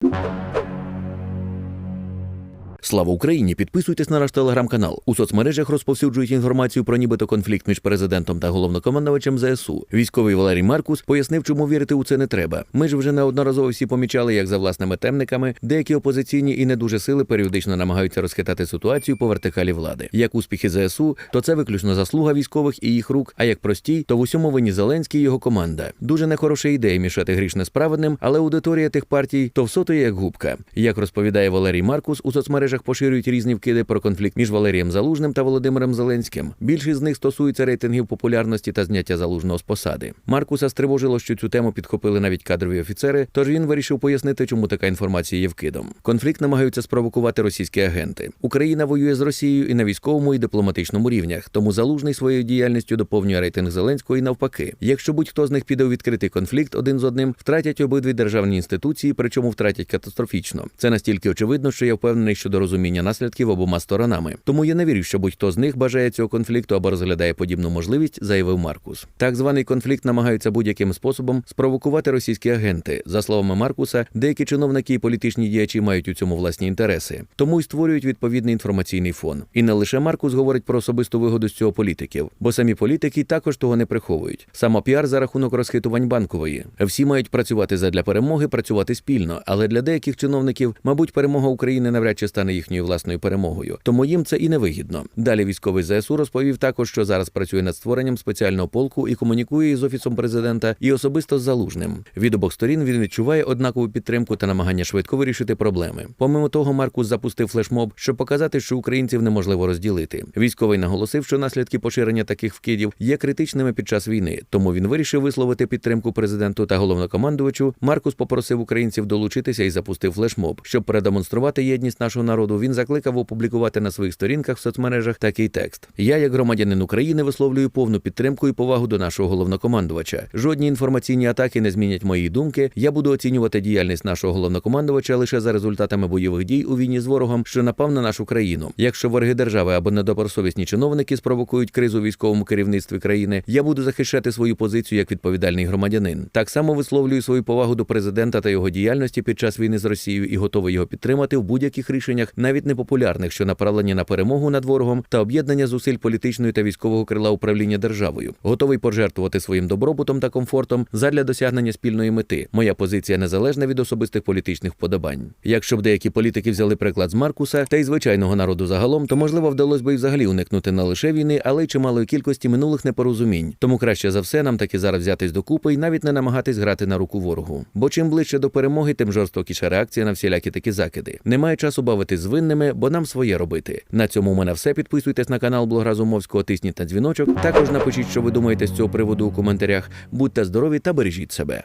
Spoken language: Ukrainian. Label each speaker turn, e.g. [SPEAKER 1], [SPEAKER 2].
[SPEAKER 1] you. Слава Україні! Підписуйтесь на наш телеграм-канал. У соцмережах розповсюджують інформацію про нібито конфлікт між президентом та головнокомандувачем ЗСУ. Військовий Валерій Маркус пояснив, чому вірити у це не треба. Ми ж вже неодноразово всі помічали, як за власними темниками деякі опозиційні і не дуже сили періодично намагаються розхитати ситуацію по вертикалі влади. Як успіхи ЗСУ, то це виключно заслуга військових і їх рук. А як простій, то в усьому винні Зеленський і його команда. Дуже нехороша ідея мішати грішне з праведним, але аудиторія тих партій то всотує як губка. Як розповідає Валерій Маркус, у соцмережах поширюють різні вкиди про конфлікт між Валерієм Залужним та Володимиром Зеленським. Більшість з них стосується рейтингів популярності та зняття залужного з посади. Маркуса стривожило, що цю тему підхопили навіть кадрові офіцери, тож він вирішив пояснити, чому така інформація є вкидом. Конфлікт намагаються спровокувати російські агенти. Україна воює з Росією і на військовому і дипломатичному рівнях, тому залужний своєю діяльністю доповнює рейтинг Зеленського і навпаки. Якщо будь-хто з них піде у відкритий конфлікт один з одним, втратять обидві державні інституції, причому втратять катастрофічно. Це настільки очевидно, що я впевнений щодо розуміння наслідків обома сторонами. Тому я не вірю, що будь-хто з них бажає цього конфлікту або розглядає подібну можливість, заявив Маркус. Так званий конфлікт намагаються будь-яким способом спровокувати російські агенти. За словами Маркуса, деякі чиновники і політичні діячі мають у цьому власні інтереси, тому й створюють відповідний інформаційний фон. І не лише Маркус говорить про особисту вигоду з цього політиків, бо самі політики також того не приховують. Самопіар за рахунок розхитувань банкової. Всі мають працювати задля перемоги, працювати спільно. Але для деяких чиновників, мабуть, перемога України навряд чи стане їхньою власною перемогою. Тому їм це і не вигідно. Далі військовий ЗСУ розповів також, що зараз працює над створенням спеціального полку і комунікує із офісом президента і особисто з залужним. Від обох сторін він відчуває однакову підтримку та намагання швидко вирішити проблеми. Помимо того, Маркус запустив флешмоб, щоб показати, що українців неможливо розділити. Військовий наголосив, що наслідки поширення таких вкидів є критичними під час війни, тому він вирішив висловити підтримку президенту та головнокомандувачу. Маркус попросив українців долучитися і запустив флешмоб, щоб продемонструвати єдність нашого народу. Він закликав опублікувати на своїх сторінках в соцмережах такий текст: Я, як громадянин України, висловлюю повну підтримку і повагу до нашого головнокомандувача. Жодні інформаційні атаки не змінять мої думки. Я буду оцінювати діяльність нашого головнокомандувача лише за результатами бойових дій у війні з ворогом, що напав на нашу країну. Якщо вороги держави або недобросовісні чиновники спровокують кризу у військовому керівництві країни, я буду захищати свою позицію як відповідальний громадянин. Так само висловлюю свою повагу до президента та його діяльності під час війни з Росією і готовий його підтримати в будь-яких рішеннях, навіть непопулярних, що направлені на перемогу над ворогом та об'єднання зусиль політичної та військового крила управління державою. Готовий пожертвувати своїм добробутом та комфортом задля досягнення спільної мети. Моя позиція незалежна від особистих політичних вподобань. Якщо б деякі політики взяли приклад з Маркуса та й звичайного народу загалом, то можливо вдалося би й взагалі уникнути не лише війни, але й чималої кількості минулих непорозумінь. Тому краще за все нам таки зараз взятись докупи і навіть не намагатись грати на руку ворогу. Бо чим ближче до перемоги, тим жорстокіша реакція на всілякі такі закиди. Немає часу бавитись з винними, бо нам своє робити. На цьому у мене все. Підписуйтесь на канал Блог тисніть на дзвіночок. Також напишіть, що ви думаєте з цього приводу у коментарях. Будьте здорові та бережіть себе.